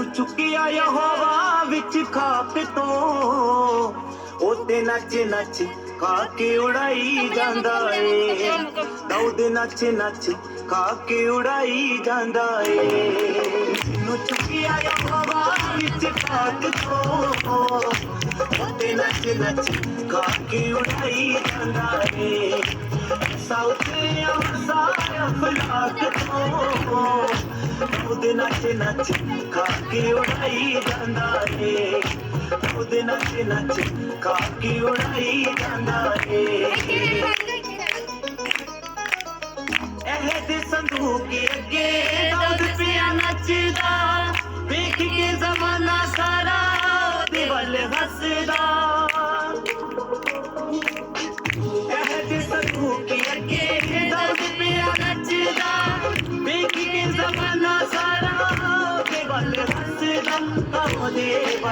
ਸਾਨੂੰ ਚੁੱਕਿਆ ਯਹੋਵਾ ਵਿੱਚ ਖਾਕ ਤੋਂ। ਉਹਦੇ ਨੱਚ ਨੱਚ ਖਾ ਕੇ ਉਡਾਈ ਜਾਂਦਾ ਏ। ਦੌਦ ਨੱਚ ਨੱਚ ਖਾ ਕੇ ਉਡਾਈ ਜਾਂਦਾ ਏ। ਨੂੰ ਚੁੱਕਿਆ ਯਹੋਵਾ ਵਿੱਚ ਖਾਕ ਤੋਂ। ਉਹਦੇ ਨੱਚ ਨੱਚ ਖਾ ਕੇ ਉਡਾਈ ਜਾਂਦਾ ਏ। ਸਾਉਥੀਆ ਮਸਾਇਆ ਫਲਾਕ ਤੋਂ। ਉਹਦੇ ਨੱਚ ਨੱਚ ਖਾ ਕੇ ਉਡਾਈ ਜਾਂਦਾ ਏ ਉਹਦੇ ਨੱਚ ਨੱਚ ਖਾ ਕੇ ਉਡਾਈ ਜਾਂਦਾ ਏ ਇਹ ਦੇ ਸੰਦੂਕ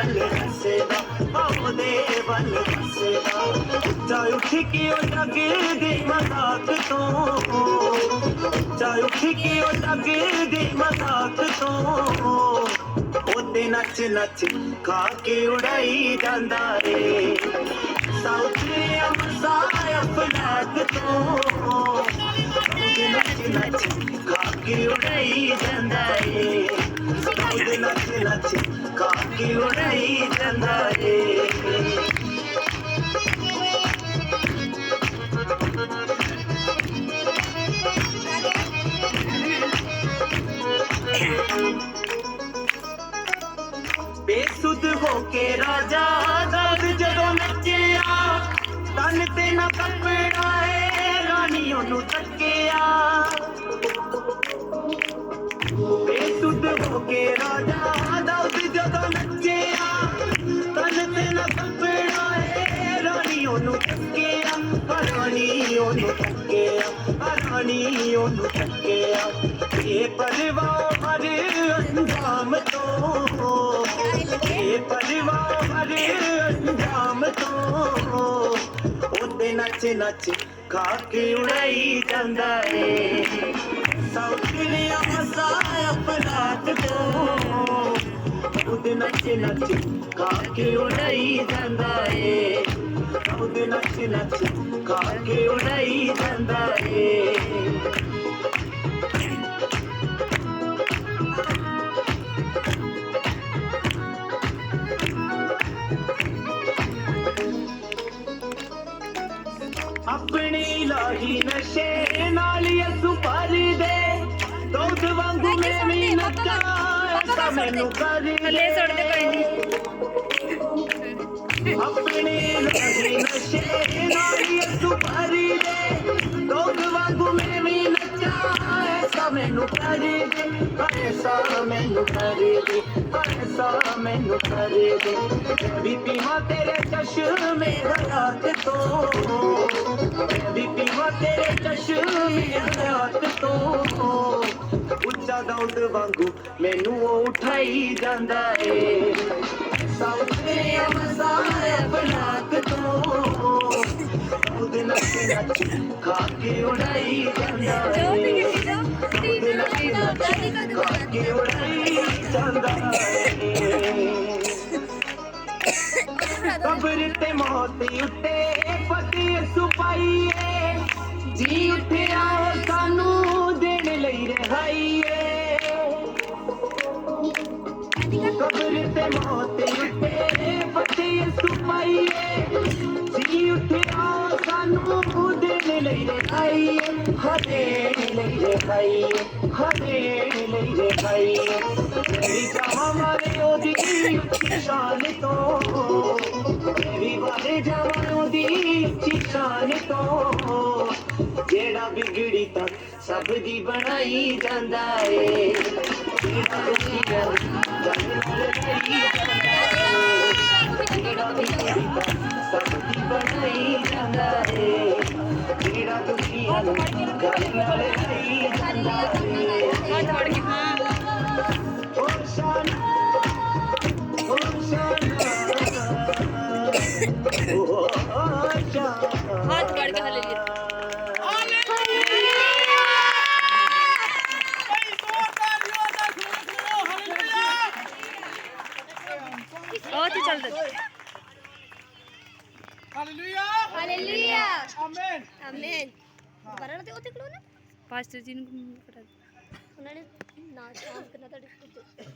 बल हसेगा अपने बल हसेगा चायुख की लगे दे मज़ाक तो चायुख की लगे दे तो नच नच खा उड़ाई जाता रे साउथ नच नच खा के उड़ाई जाता रे नच नच ਕੇ ਉਡਾਈ ਜਾਂਦਾ ਏ ਉਹਦੇ ਨੱਚ ਨੱਚ ਖਾ ਕੇ ਉਡਾਈ ਜਾਂਦਾ ਏ ਬੇਸੁੱਧ ਹੋ ਕੇ ਰਾਜਾ ਦਾਦ ਜਦੋਂ ਨੱਚਿਆ ਤਨ ਤੇ ਨਾ ਕੱਪੜਾ ਏ ਤਨ ਤੇ ਨਾ ਕੱਪੜਾ ਏ ਰਾਣੀ ਉਹਨੂੰ ਤੱਕਿਆ ਰਾਣੀ ਉਹਨੂੰ ਤੱਕਿਆ ਰਾਣੀ ਉਹਨੂੰ ਤੱਕਿਆ ਇਹ ਪਰਵਾਹ ਅੰਜਾਮ ਤੋਂ ਇਹ ਪਰਿਵਾਰ ਹਰ ਅੰਜਾਮ ਤੋਂ ਉਹਦੇ ਨੱਚ ਨੱਚ ਖਾ ਕੇ ਉਡਾਈ ਜਾਂਦਾ ਏ। ਸੌਕਰੀਆ சவுது நச்சு நச்சு காக்கியுடை தந்தாயே சவுது நச்சு நச்சு காக்கியுடை தந்தாயே अपनी लाही नशे ਮੈਨੂੰ ਕਰ ਥੱਲੇ ਸੁੱਟ ਦੇ ਕੋਈ ਨਹੀਂ ਆਪਣੀ ਲਾਹੀ ਨਸ਼ੇ ਨਾਲ ਅਸੂ ਭਰ ਦੇ ਦੁੱਧ ਵਾਂਗੂ ਮੈਂ ਵੀ ਨੱਚਾ ਐਸਾ ਮੈਨੂੰ ਕਰ ਦੇ ਐਸਾ ਮੈਨੂੰ ਕਰ ਦੇ ਐਸਾ ਮੈਨੂੰ ਕਰ ਦੇ ਵੀ ਪੀਵਾ ਤੇਰੇ ਚਸ਼ਮੇ ਰਾਤ ਤੋਂ ਵੀ ਪੀਵਾ ਤੇਰੇ ਚਸ਼ਮੇ ਰਾਤ ਤੋਂ ਉੱਚਾ ਦੌੜ ਵਾਂਗੂ ਮੈਨੂੰ ਉਹ ਉਠਾਈ ਜਾਂਦਾ ਏ। ਸਾਉਥੇ ਮਸਾਇਆ ਬਨਾਕ ਤੋਂ ਉਹਦੇ ਨੱਚ ਨੱਚ ਖਾ ਕੇ ਉਡਾਈ ਜਾਂਦਾ ਏ। ਉਹਦੇ ਨੱਚ ਨੱਚ ਖਾ ਕੇ ਉਡਾਈ ਜਾਂਦਾ ਏ। ਕਬਰ ਤੇ ਮੌਤ ਉੱਤੇ ਪਤੀ ਸੁਪਾਈਏ ਜੀ ਉੱਠਿਆ ਉਹ हमारे ओदी शान तो विवादे जवान ओदी शान तो जेड़ा बिगड़ी ता सब दी बनाई जांदा ए जेड़ा बिगड़ी ता सब दी बनाई जांदा ए हाथ बढ़ के हले लिए बहुत ही चल रहा Hallelujah! Hallelujah! Amen! Amen! ਵਿਗੜੀ ਤਾਂ ਉੱਥੇ ਖਲੋ ਨਾ। ਪਾਸਟਰ ਜੀ ਨੂੰ ਕਰਾ ਉਹਨਾਂ ਨੇ ਨਾ ਚਾਂਸ ਕਰਨਾ ਤੁਹਾਡੇ ਅੰਮ੍ਰਿਤਸਰ।